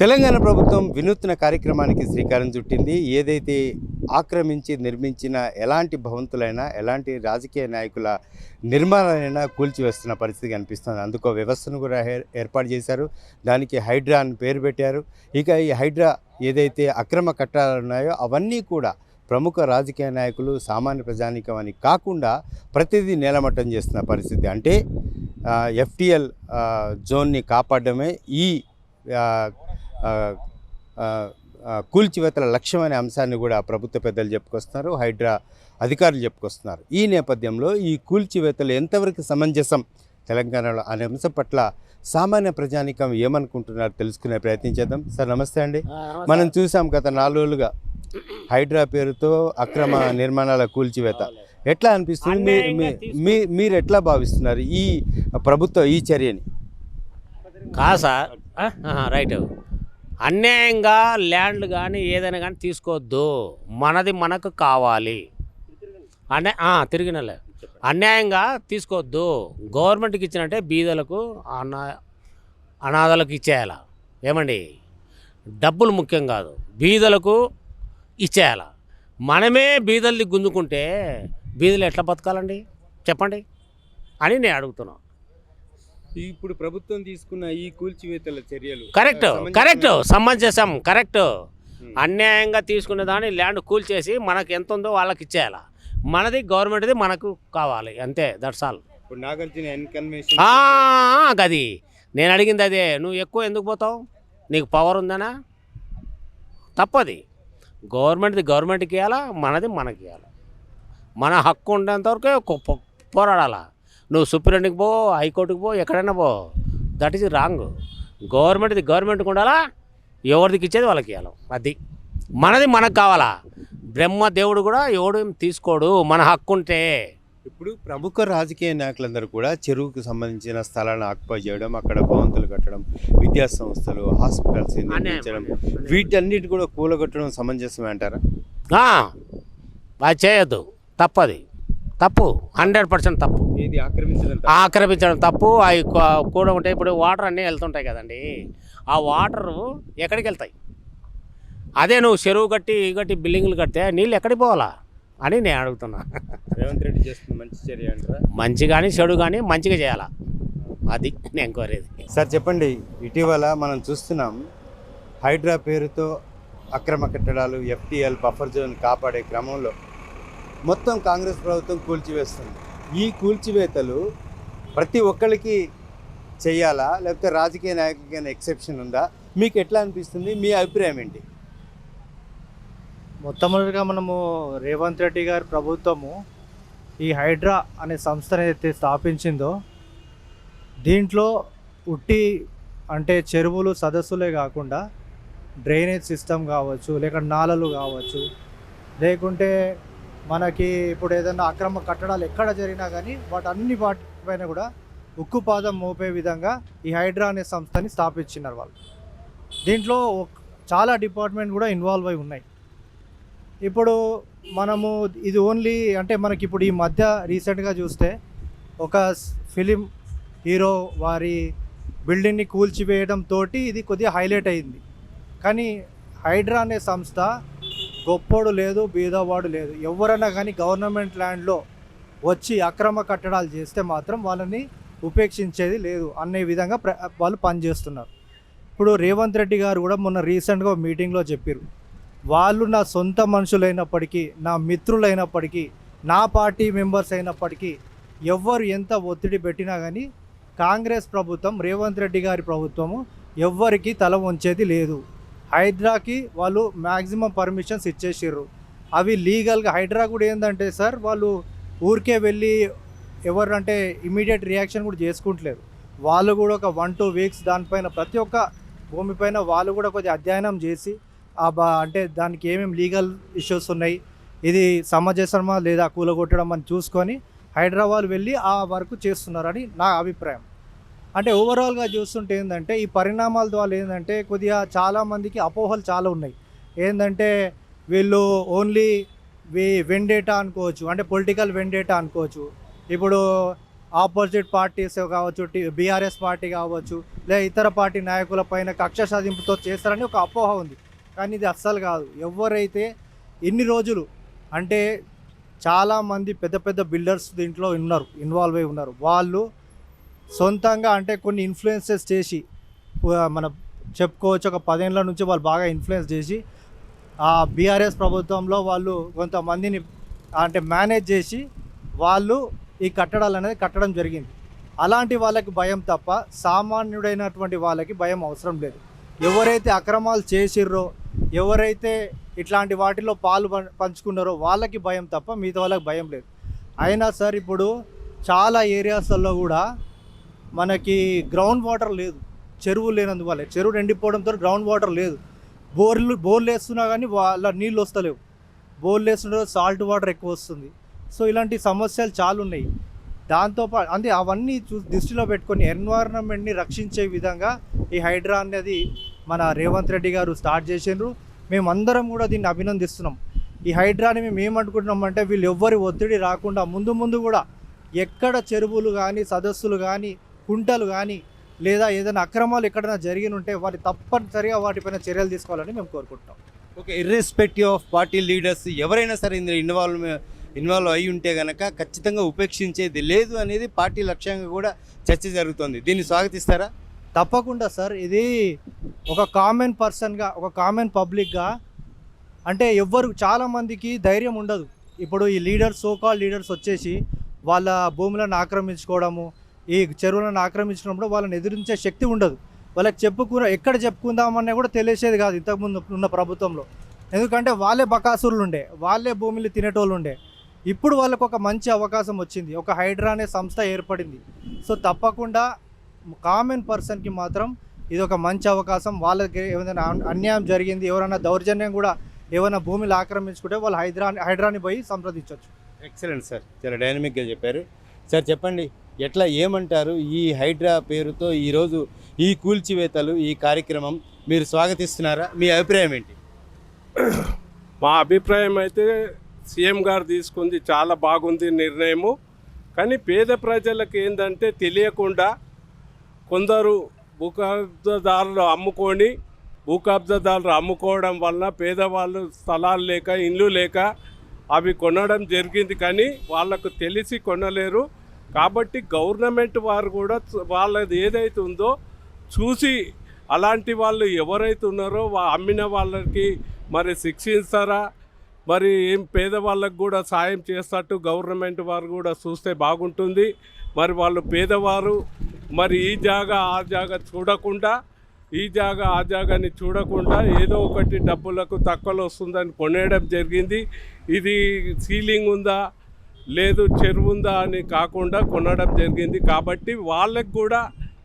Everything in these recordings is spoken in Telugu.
తెలంగాణ ప్రభుత్వం వినూత్న కార్యక్రమానికి శ్రీకారం చుట్టింది. ఏదైతే ఆక్రమించి నిర్మించిన ఎలాంటి భవంతులైనా ఎలాంటి రాజకీయ నాయకుల నిర్మాణాలైనా కూల్చివేస్తున్న పరిస్థితి కనిపిస్తుంది. అందుకో వ్యవస్థను కూడా ఏర్పాటు చేశారు. దానికి హైడ్రా అని పేరు పెట్టారు. ఇక ఈ హైడ్రా ఏదైతే అక్రమ కట్టాలు ఉన్నాయో అవన్నీ కూడా ప్రముఖ రాజకీయ నాయకులు సామాన్య ప్రజానికం అని కాకుండా ప్రతిదీ నేలమట్టం చేస్తున్న పరిస్థితి. అంటే ఎఫ్టిఎల్ జోన్ని కాపాడడమే ఈ కూల్చివేతల లక్ష్యం అనే అంశాన్ని కూడా ప్రభుత్వ పెద్దలు చెప్పుకొస్తున్నారు హైడ్రా అధికారులు చెప్పుకొస్తున్నారు. ఈ నేపథ్యంలో ఈ కూల్చివేతలు ఎంతవరకు సమంజసం తెలంగాణలో అనే అంశం పట్ల సామాన్య ప్రజానికం ఏమనుకుంటున్నారు తెలుసుకునే ప్రయత్నం చేద్దాం. సార్ నమస్తే అండి. మనం చూసాం గత నాలుగు రోజులుగా హైడ్రా పేరుతో అక్రమ నిర్మాణాల కూల్చివేత. ఎట్లా అనిపిస్తుంది? మీ- అన్యాయంగా మీ- మీ మీరు ఎట్లా భావిస్తున్నారు ఈ ప్రభుత్వ ఈ చర్యని? ఆహా, రైట్. అన్యాయంగా ల్యాండ్ కానీ ఏదైనా కానీ తీసుకోవద్దు. మనది మనకు కావాలి. అన్యా తిరిగినలే. అన్యాయంగా తీసుకోవద్దు. గవర్నమెంట్కి ఇచ్చినట్టే బీదలకు అనా అనాథలకు ఇచ్చేయాల. ఏమండి? డబ్బులు ముఖ్యం కాదు. బీదలకు ఇచ్చేయాల. మనమే బీదల్ని గుంజుకుంటే బీదలు ఎట్లా బతకాలండి? చెప్పండి. అని నేను అడుగుతున్నాను ఇప్పుడు ప్రభుత్వం తీసుకున్న ఈ కూల్చివేతల చర్యలు కరెక్ట్ కరెక్ట్ సమంజసం కరెక్ట్. అన్యాయంగా తీసుకునే దాన్ని ల్యాండ్ కూల్చేసి మనకు ఎంత ఉందో వాళ్ళకి ఇచ్చేయాల? మనది గవర్నమెంట్ది మనకు కావాలి అంతే దట్స్ ఆల్ ఇప్పుడు నాగార్జున గది. నేను అడిగింది అదే నువ్వు ఎక్కువ ఎందుకు పోతావు? నీకు పవర్ ఉందనా? తప్పది. గవర్నమెంట్ది గవర్నమెంట్కి ఇవ్వాలా మనది మనకి ఇవ్వాలి మన హక్కు ఉండేంత వరకే కొ- పో- పోరాడాలా. నువ్వు సుప్రీంకి పో హైకోర్టుకి పో ఎక్కడైనా పో. దట్ ఈజ్ రాంగ్ గవర్నమెంట్ది గవర్నమెంట్కి ఉండాలా? ఎవరిదికి ఇచ్చేది వాళ్ళకి ఇవ్వాలి అది మనది మనకు కావాలా? బ్రహ్మ దేవుడు కూడా ఎవడు తీసుకోడు? మన హక్కు ఉంటే. ఇప్పుడు ప్రముఖ రాజకీయ నాయకులందరూ కూడా చెరువుకు సంబంధించిన స్థలాలను ఆక్యుపై చేయడం అక్కడ భవంతులు కట్టడం విద్యా సంస్థలు హాస్పిటల్స్ నిర్మించడం వీటన్నిటి కూడా కూలగొట్టడం సమంజసమే అంటారా? అది చేయొద్దు. తప్పది. తప్పు హండ్రెడ్ పర్సెంట్ తప్పు. ఇది ఆక్రమించడం ఆక్రమించడం తప్పు అవి కూడా ఉంటాయి ఇప్పుడు వాటర్ అన్నీ వెళ్తుంటాయి కదండి. ఆ వాటరు ఎక్కడికి వెళ్తాయి? అదే నువ్వు చెరువు కట్టి కట్టి బిల్డింగ్లు కడితే నీళ్ళు ఎక్కడికి పోవాలా అని నేను అడుగుతున్నా. రేవంత్ రెడ్డి చేస్తున్న మంచి చర్య అంటారా? మంచి కానీ చెడు కానీ మంచిగా చేయాలా? అది నేను కోరేది. సార్ చెప్పండి. ఇటీవల మనం చూస్తున్నాం హైడ్రా పేరుతో అక్రమ కట్టడాలు ఎఫ్టీఎల్ బఫర్ జోన్ కాపాడే క్రమంలో మొత్తం కాంగ్రెస్ ప్రభుత్వం కూల్చివేస్తుంది. ఈ కూల్చివేతలు ప్రతి ఒక్కరికి చేయాలా? లేకపోతే రాజకీయ నాయకుడికైనా ఎక్సెప్షన్ ఉందా? మీకు ఎట్లా అనిపిస్తుంది? మీ అభిప్రాయం ఏంటి? మొట్టమొదటిగా మనము రేవంత్ రెడ్డి గారి ప్రభుత్వము ఈ హైడ్రా అనే సంస్థను ఏదైతే స్థాపించిందో దీంట్లో ఉట్టి అంటే చెరువులు సదస్సులే కాకుండా డ్రైనేజ్ సిస్టమ్ కావచ్చు లేక నాలలు కావచ్చు లేకుంటే మనకి ఇప్పుడు ఏదైనా అక్రమ కట్టడాలు ఎక్కడ జరిగినా కానీ వాటి అన్ని వాటిపైన కూడా ఉక్కు పాదం మోపే విధంగా ఈ హైడ్రా అనే సంస్థని స్థాపించినారు వాళ్ళు. దీంట్లో చాలా డిపార్ట్మెంట్ కూడా ఇన్వాల్వ్ అయి ఉన్నాయి. ఇప్పుడు మనము ఇది ఓన్లీ అంటే మనకి ఇప్పుడు ఈ మధ్య రీసెంట్గా చూస్తే ఒక ఫిలిం హీరో వారి బిల్డింగ్ని కూల్చివేయడం తోటి ఇది కొద్దిగా హైలైట్ అయింది. కానీ హైడ్రా అనే సంస్థ గొప్పోడు లేదు బీదవాడు లేదు. ఎవరైనా కానీ గవర్నమెంట్ ల్యాండ్లో వచ్చి అక్రమ కట్టడాలు చేస్తే మాత్రం వాళ్ళని ఉపేక్షించేది లేదు. అనే విధంగా ప్ర వాళ్ళు పనిచేస్తున్నారు. ఇప్పుడు రేవంత్ రెడ్డి గారు కూడా మొన్న రీసెంట్గా మీటింగ్లో చెప్పారు. వాళ్ళు నా సొంత మనుషులైనప్పటికీ నా మిత్రులైనప్పటికీ నా పార్టీ మెంబర్స్ అయినప్పటికీ ఎవ్వరు ఎంత ఒత్తిడి పెట్టినా కానీ కాంగ్రెస్ ప్రభుత్వం రేవంత్ రెడ్డి గారి ప్రభుత్వము ఎవ్వరికీ తల వంచేది లేదు. హైడ్రాకి వాళ్ళు మ్యాక్సిమం పర్మిషన్స్ ఇచ్చేసారు అవి లీగల్గా హైడ్రా కూడా ఏంటంటే సార్ వాళ్ళు ఊరికే వెళ్ళి ఎవరంటే ఇమీడియట్ రియాక్షన్ కూడా చేసుకుంటలేరు. వాళ్ళు కూడా ఒక వన్ టూ వీక్స్ దానిపైన ప్రతి ఒక్క భూమిపైన వాళ్ళు కూడా కొద్దిగా అధ్యయనం చేసి ఆ బా అంటే దానికి ఏమేమి లీగల్ ఇష్యూస్ ఉన్నాయి ఇది సమంజసమా లేదా కూలగొట్టడం అని చూసుకొని హైదరాబాద్ వెళ్ళి ఆ వర్క్ చేస్తున్నారని నా అభిప్రాయం. అంటే ఓవరాల్గా చూస్తుంటే ఏంటంటే ఈ పరిణామాల ద్వారా ఏంటంటే కొద్దిగా చాలామందికి అపోహలు చాలా ఉన్నాయి. ఏంటంటే వీళ్ళు ఓన్లీ వి వెండేటా అనుకోవచ్చు అంటే పొలిటికల్ వెండేటా అనుకోవచ్చు. ఇప్పుడు ఆపోజిట్ పార్టీస్ కావచ్చు బీఆర్ఎస్ పార్టీ కావచ్చు లేదా ఇతర పార్టీ నాయకుల పైన కక్ష సాధింపుతో చేస్తారని ఒక అపోహ ఉంది. కానీ ఇది అస్సలు కాదు. ఎవరైతే ఎన్ని రోజులు అంటే చాలామంది పెద్ద పెద్ద బిల్డర్స్ దీంట్లో ఉన్నారు ఇన్వాల్వ్ అయి ఉన్నారు. వాళ్ళు సొంతంగా అంటే కొన్ని ఇన్ఫ్లుయెన్సెస్ చేసి మన చెప్పుకోవచ్చు ఒక పదేళ్ళ నుంచి వాళ్ళు బాగా ఇన్ఫ్లుయెన్స్ చేసి ఆ బీఆర్ఎస్ ప్రభుత్వంలో వాళ్ళు కొంతమందిని అంటే మేనేజ్ చేసి వాళ్ళు ఈ కట్టడాలు అనేది కట్టడం జరిగింది. అలాంటి వాళ్ళకి భయం తప్ప సామాన్యుడైనటువంటి వాళ్ళకి భయం అవసరం లేదు. ఎవరైతే అక్రమాలు చేసిర్రో ఎవరైతే ఇట్లాంటి వాటిలో పాలు పంచుకున్నారో వాళ్ళకి భయం తప్ప మిగతా వాళ్ళకి భయం లేదు. అయినా సార్ ఇప్పుడు చాలా ఏరియాస్లలో కూడా మనకి గ్రౌండ్ వాటర్ లేదు. చెరువు లేనందువల్ల. చెరువు ఎండిపోవడంతో గ్రౌండ్ వాటర్ లేదు. బోర్లు బోర్లు వేస్తున్నా కానీ వాళ్ళ నీళ్ళు వస్తలేవు. బోర్లు వేస్తున్న సాల్ట్ వాటర్ ఎక్కువ వస్తుంది. సో ఇలాంటి సమస్యలు చాలా ఉన్నాయి. దాంతోపాటు అంటే అవన్నీ చూ దృష్టిలో పెట్టుకొని ఎన్వైరన్మెంట్ని రక్షించే విధంగా ఈ హైడ్రా అనేది మన రేవంత్ రెడ్డి గారు స్టార్ట్ చేసిండ్రు. మేమందరం కూడా దీన్ని అభినందిస్తున్నాం. ఈ హైడ్రాని మేము ఏమనుకుంటున్నామంటే వీళ్ళు ఎవ్వరి ఒత్తిడి రాకుండా ముందు ముందు కూడా ఎక్కడ చెరువులు కానీ సదస్సులు కానీ కుంటలు కానీ లేదా ఏదైనా అక్రమాలు ఎక్కడైనా జరిగి ఉంటే వాటి తప్పనిసరిగా వాటిపైన చర్యలు తీసుకోవాలని మేము కోరుకుంటున్నాం. Okay irrespective of party leaders ఎవరైనా సరే ఇందులో ఇన్వాల్వ్ ఇన్వాల్వ్ అయి ఉంటే గనక ఖచ్చితంగా ఉపేక్షించేది లేదు అనేది పార్టీ లక్ష్యంగా కూడా చర్చ జరుగుతుంది. దీన్ని స్వాగతిస్తారా? తప్పకుండా సార్. ఇది ఒక కామన్ పర్సన్గా ఒక కామన్ పబ్లిక్గా అంటే ఎవ్వరు చాలామందికి ధైర్యం ఉండదు. ఇప్పుడు ఈ లీడర్స్ సోకాల్ లీడర్స్ వచ్చేసి వాళ్ళ భూములను ఆక్రమించుకోవడము ఈ చెరువులను ఆక్రమించినప్పుడు వాళ్ళని ఎదిరించే శక్తి ఉండదు. వాళ్ళకి చెప్పుకున్న ఎక్కడ చెప్పుకుందామన్నా కూడా తెలిసేది కాదు ఇంతకుముందు ఉన్న ప్రభుత్వంలో. ఎందుకంటే వాళ్ళే బకాసురులు ఉండే వాళ్ళే భూమిని తినేటోళ్ళు ఉండే. ఇప్పుడు వాళ్ళకు ఒక మంచి అవకాశం వచ్చింది. ఒక హైడ్రా అనే సంస్థ ఏర్పడింది. సో తప్పకుండా కామన్ పర్సన్కి మాత్రం ఇది ఒక మంచి అవకాశం. వాళ్ళకి ఏమైనా అన్యాయం జరిగింది ఎవరైనా దౌర్జన్యం కూడా ఏమైనా భూమిని ఆక్రమించుకుంటే వాళ్ళు హైదరా హైడ్రాని పోయి సంప్రదించవచ్చు ఎక్సలెంట్ సార్. చాలా డైనమిక్గా చెప్పారు. సార్ చెప్పండి. ఎట్లా ఏమంటారు? ఈ హైడ్రా పేరుతో ఈరోజు ఈ కూల్చివేతలు ఈ కార్యక్రమం మీరు స్వాగతిస్తున్నారా? మీ అభిప్రాయం ఏంటి? మా అభిప్రాయం అయితే సీఎం గారు తీసుకుంది చాలా బాగుంది నిర్ణయము. కానీ పేద ప్రజలకు ఏంటంటే తెలియకుండా కొందరు భూ కబ్జాదారులు అమ్ముకొని భూ కబ్జాదారులు అమ్ముకోవడం వల్ల పేదవాళ్ళు స్థలాలు లేక ఇండ్లు లేక అవి కొనడం జరిగింది కానీ వాళ్ళకు తెలిసి కొనలేరు. కాబట్టి గవర్నమెంట్ వారు కూడా వాళ్ళది ఏదైతే ఉందో చూసి అలాంటి వాళ్ళు ఎవరైతే ఉన్నారో అమ్మిన వాళ్ళకి మరి శిక్షిస్తారా? మరి ఏం పేదవాళ్ళకు కూడా సాయం చేస్తట్టు గవర్నమెంట్ వారు కూడా చూస్తే బాగుంటుంది. మరి వాళ్ళు పేదవారు మరి ఈ జాగా ఆ జాగా చూడకుండా ఈ జాగా ఆ జాగాని చూడకుండా ఏదో ఒకటి డబ్బులకు తక్కువలో వస్తుందని కొనేయడం జరిగింది. ఇది సీలింగ్ ఉందా? లేదు చెరువు ఉందా అని కాకుండా కొనడం జరిగింది. కాబట్టి వాళ్ళకి కూడా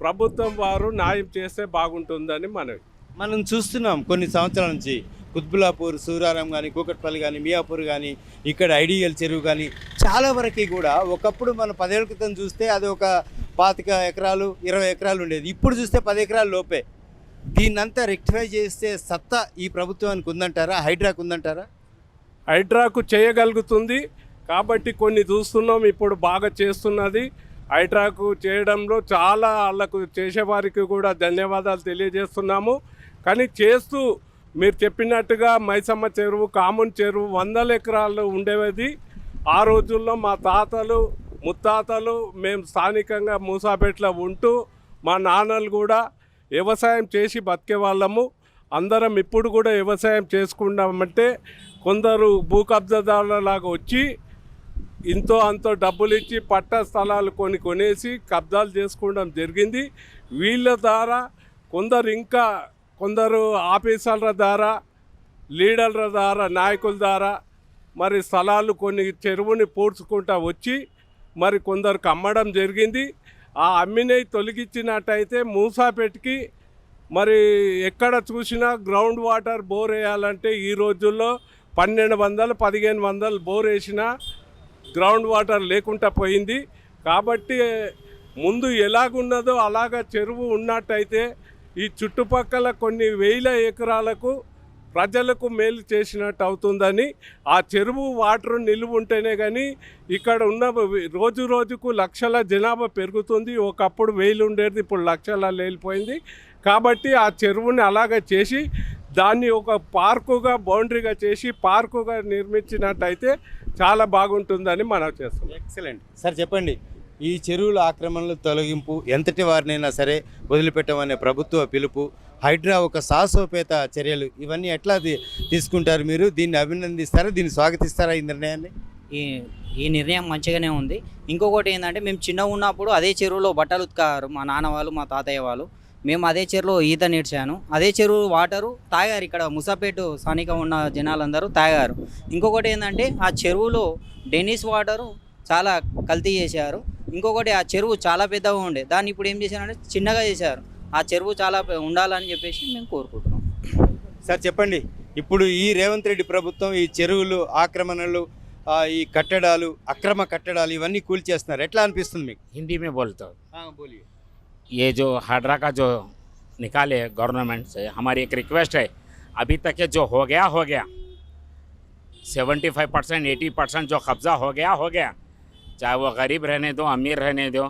ప్రభుత్వం వారు న్యాయం చేస్తే బాగుంటుందని మనవి. మనం చూస్తున్నాం కొన్ని సంవత్సరాల నుంచి కుత్బులాపూర్ సూరారం కానీ కూకట్పల్లి కానీ మియాపూర్ కానీ ఇక్కడ ఐడియల్ చెరువు కానీ చాలా వరకు కూడా ఒకప్పుడు మనం పదేళ్ళ క్రితం చూస్తే అది ఒక పాతిక ఎకరాలు ఇరవై ఎకరాలు ఉండేది. ఇప్పుడు చూస్తే పది ఎకరాల లోపే. దీన్నంతా రెక్టిఫై చేస్తే సత్తా ఈ ప్రభుత్వానికి ఉందంటారా? హైడ్రాకు ఉందంటారా? హైడ్రాకు చేయగలుగుతుంది. కాబట్టి కొన్ని చూస్తున్నాం ఇప్పుడు బాగా చేస్తున్నది. హైడ్రాకు చేయడంలో చాలా వాళ్ళకు చేసేవారికి కూడా ధన్యవాదాలు తెలియజేస్తున్నాము. కానీ చేస్తూ మీరు చెప్పినట్టుగా మైసమ్మ చెరువు కామన్ చెరువు వందల ఎకరాలు ఉండేది. ఆ రోజుల్లో మా తాతలు ముత్తాతలు మేము స్థానికంగా మూసాపేటలో ఉంటూ మా నాన్నలు కూడా వ్యవసాయం చేసి బతికే వాళ్ళము. అందరం ఇప్పుడు కూడా వ్యవసాయం చేసుకున్నామంటే కొందరు భూ కబ్జాదారులలాగా వచ్చి ఇంతో అంతో డబ్బులు ఇచ్చి పట్ట స్థలాలు కొని కొనేసి కబ్జాలు చేసుకోవడం జరిగింది. వీళ్ళ ద్వారా కొందరు ఇంకా కొందరు ఆఫీసర్ల ద్వారా లీడర్ల ద్వారా నాయకుల ద్వారా మరి స్థలాలు కొన్ని చెరువుని పూడ్చుకుంటా వచ్చి మరి కొందరికి అమ్మడం జరిగింది. ఆ అమ్మినవి తొలగించినట్టయితే మూసాపెట్టికి మరి ఎక్కడ చూసినా గ్రౌండ్ వాటర్ బోర్ వేయాలంటే ఈ రోజుల్లో పన్నెండు వందలు పదిహేను వందలు బోర్ వేసినా గ్రౌండ్ వాటర్ లేకుండా పోయింది. కాబట్టి ముందు ఎలాగున్నదో అలాగా చెరువు ఉన్నట్టయితే ఈ చుట్టుపక్కల కొన్ని వేల ఎకరాలకు ప్రజలకు మేలు చేసినట్టు అవుతుందని ఆ చెరువు వాటర్ నిలువ ఉంటేనే కానీ ఇక్కడ ఉన్న రోజు రోజుకు లక్షల జనాభా పెరుగుతుంది. ఒకప్పుడు వేలు ఉండేది ఇప్పుడు లక్షల లేలిపోయింది. కాబట్టి ఆ చెరువుని అలాగే చేసి దాన్ని ఒక పార్కుగా బౌండరీగా చేసి పార్కుగా నిర్మించినట్టయితే చాలా బాగుంటుందని మనం చేస్తున్నాం. ఎక్సలెంట్. సార్ చెప్పండి. ఈ చెరువుల ఆక్రమణలు తొలగింపు ఎంతటి వారినైనా సరే వదిలిపెట్టమనే ప్రభుత్వ పిలుపు హైడ్రా ఒక సాహసోపేత చర్యలు ఇవన్నీ ఎట్లా తీ- తీసుకుంటారు మీరు? దీన్ని అభినందిస్తారా? దీన్ని స్వాగతిస్తారా ఈ నిర్ణయాన్ని? ఈ ఈ నిర్ణయం మంచిగానే ఉంది. ఇంకొకటి ఏంటంటే మేము చిన్నగా ఉన్నప్పుడు అదే చెరువులో బట్టలు ఉతికారు మా నాన్న వాళ్ళు మా తాతయ్య వాళ్ళు. మేము అదే చెరువులో ఈత నేర్చాను. అదే చెరువు వాటరు తాగారు ఇక్కడ. ముసాపేట స్థానిక ఉన్న జనాలందరూ తాగారు. ఇంకొకటి ఏంటంటే ఆ చెరువులో డెనిస్ వాటరు చాలా కల్తీ చేశారు. ఇంకొకటి ఆ చెరువు చాలా పెద్దగా ఉండే. దాన్ని ఇప్పుడు ఏం చేశారంటే చిన్నగా చేశారు. ఆ చెరువు చాలా ఉండాలని చెప్పేసి మేము కోరుకుంటున్నాం. సార్ చెప్పండి. ఇప్పుడు ఈ రేవంత్ రెడ్డి ప్రభుత్వం ఈ చెరువులు ఆక్రమణలు ఈ కట్టడాలు అక్రమ కట్టడాలు ఇవన్నీ కూల్చేస్తున్నారు. ఎట్లా అనిపిస్తుంది మీకు? హిందీ మే బోల్తా బోలియే. ये जो हाड्रा का जो निकाले गवर्नमेंट से, हमारी एक रिक्वेस्ट है, अभी तक ये जो हो गया हो गया। Seventy five percent eighty percent जो कब्ज़ा हो गया हो गया। चाहे वो गरीब रहने दो, अमीर रहने दो,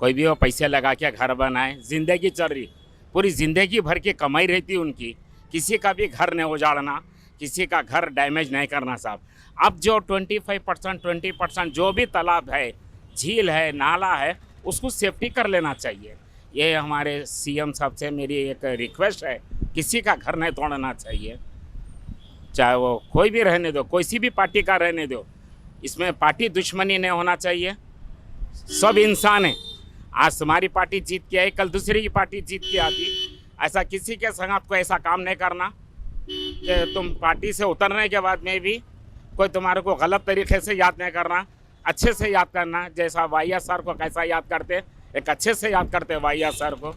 कोई भी वो पैसे लगा के घर बनाए, ज़िंदगी चल रही। पूरी ज़िंदगी भर की कमाई रहती उनकी। किसी का भी घर नहीं उजाड़ना, किसी का घर डैमेज नहीं करना साहब। अब जो twenty five percent twenty percent जो भी तालाब है, झील है, नाला है, उसको सेफ्टी कर लेना चाहिए। ये हमारे सीएम साहब से मेरी एक रिक्वेस्ट है, किसी का घर नहीं तोड़ना चाहिए। चाहे वो कोई भी रहने दो कोई सी भी पार्टी का रहने दो, इसमें पार्टी दुश्मनी नहीं होना चाहिए। सब इंसान है। आज तुम्हारी पार्टी जीत के आई, कल दूसरी की पार्टी जीत के आती। ऐसा किसी के संग को ऐसा काम नहीं करना। कि तुम पार्टी से उतरने के बाद में भी कोई तुम्हारे को गलत तरीके से याद नहीं करना, अच्छे से याद करना, जैसा वाई सर को कैसा याद करते एक अच्छे से याद करते वाई सर को।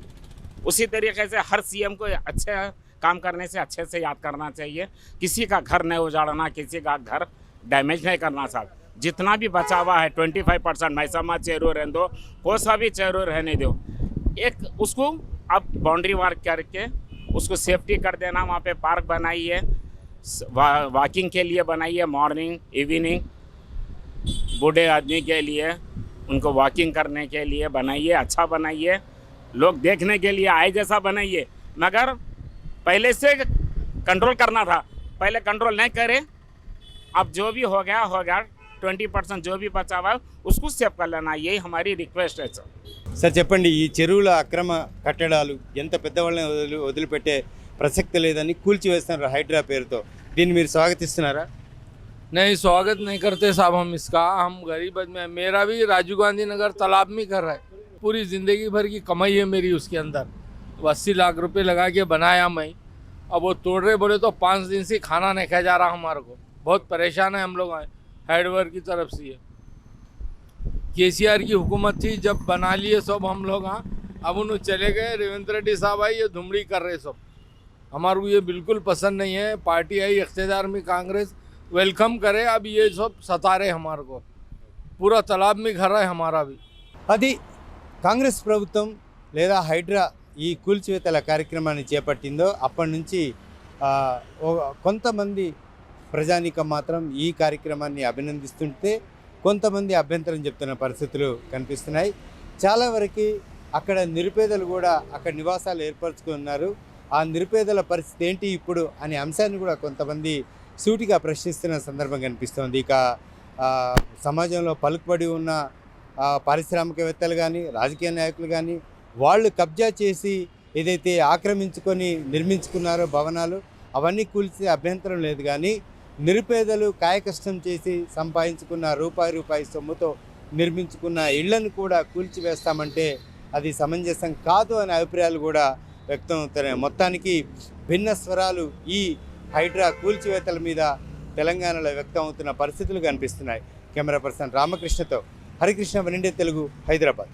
उसी तरीके से हर सीएम को अच्छे काम करने से अच्छे से याद करना चाहिए। किसी का घर नहीं उजाड़ना किसी का घर डैमेज नहीं करना साहब। जितना भी बचा हुआ है twenty five percent Maisamma Cheru रहने दो कोई सा भी चेरू रहने दो। एक उसको अब बाउंड्री वार्क करके उसको सेफ्टी कर देना वहाँ पे पार्क बनाइए वा, वॉकिंग के लिए बनाइए मॉर्निंग इवनिंग बूढ़े आदमी के लिए। उनको वॉकिंग करने के लिए बनाइए अच्छा बनाइए लोग देखने के लिए आए जैसा बनाइए मगर पहले से कंट्रोल करना था पहले कंट्रोल नहीं करे अब जो भी हो गया हो गया ट्वेंटी परसेंट जो भी बचा हुआ है उसको सेव कर लेना यही हमारी रिक्वेस्ट है सर సార్ చెప్పండి ఈ చెరువుల అక్రమ కట్టడాలు ఎంత పెద్దవాళ్ళని వదిలి వదిలిపెట్టే ప్రసక్తి లేదని కూల్చివేస్తున్నారు హైడ్రా పేరుతో దీన్ని మీరు స్వాగతిస్తున్నారా नहीं, स्वागत नहीं करते साहब हम इसका। हम गरीब आदमी मेरा भी राजीव गांधी नगर तालाब में घर है। पूरी ज़िंदगी भर की कमाई है मेरी उसके अंदर। वो अस्सी लाख रुपए लगा के बनाया मैं। अब वो तोड़ रहे बोले तो पाँच दिन से खाना नहीं खाया जा रहा हमारे को। बहुत परेशान है हम लोग आए हेडवर्क की तरफ़ से ये। के की हुकूमत थी, जब बना लिए सब हम लोग हाँ। अब उन्होंने चले गए। रेवंत रेड्डी साहब आई ये धुमड़ी कर रहे सब। हमारे को ये बिल्कुल पसंद नहीं है। पार्टी आई इकतेदार में कांग्रेस। वेलकम करे अब ये सब सता रहे हमारे को पूरा तालाब में घर है हमारा भी అది కాంగ్రెస్ ప్రభుత్వం లేదా హైడ్రా ఈ కూల్చివేతల కార్యక్రమాన్ని చేపట్టిందో అప్పటి నుంచి ఆ, ఓ- కొంతమంది ప్రజానీకం మాత్రం ఈ కార్యక్రమాన్ని అభినందిస్తుంటే కొంతమంది అభ్యంతరం చెప్తున్న పరిస్థితులు కనిపిస్తున్నాయి చాలా వరకు అక్కడ నిరుపేదలు కూడా అక్కడ నివాసాలు ఏర్పరచుకున్నారు ఆ నిరుపేదల పరిస్థితి ఏంటి ఇప్పుడు అనే అంశాన్ని కూడా కొంతమంది సూటిగా ప్రశ్నిస్తున్న సందర్భం కనిపిస్తోంది. ఇక సమాజంలో పలుకుబడి ఉన్న పారిశ్రామికవేత్తలు కానీ రాజకీయ నాయకులు కానీ వాళ్ళు కబ్జా చేసి ఏదైతే ఆక్రమించుకొని నిర్మించుకున్నారో భవనాలు అవన్నీ కూల్చే అభ్యంతరం లేదు కానీ నిరుపేదలు కాయకష్టం చేసి సంపాదించుకున్న రూపాయి రూపాయి సొమ్ముతో నిర్మించుకున్న ఇళ్ళను కూడా కూల్చివేస్తామంటే అది సమంజసం కాదు అనే అభిప్రాయాలు కూడా వ్యక్తం అవుతున్నాయి. మొత్తానికి భిన్న స్వరాలు ఈ హైడ్రా కూల్చివేతల మీద తెలంగాణలో వ్యక్తం అవుతున్న పరిస్థితులు కనిపిస్తున్నాయి. కెమెరా పర్సన్ రామకృష్ణతో హరికృష్ణ వనిండే తెలుగు హైదరాబాద్.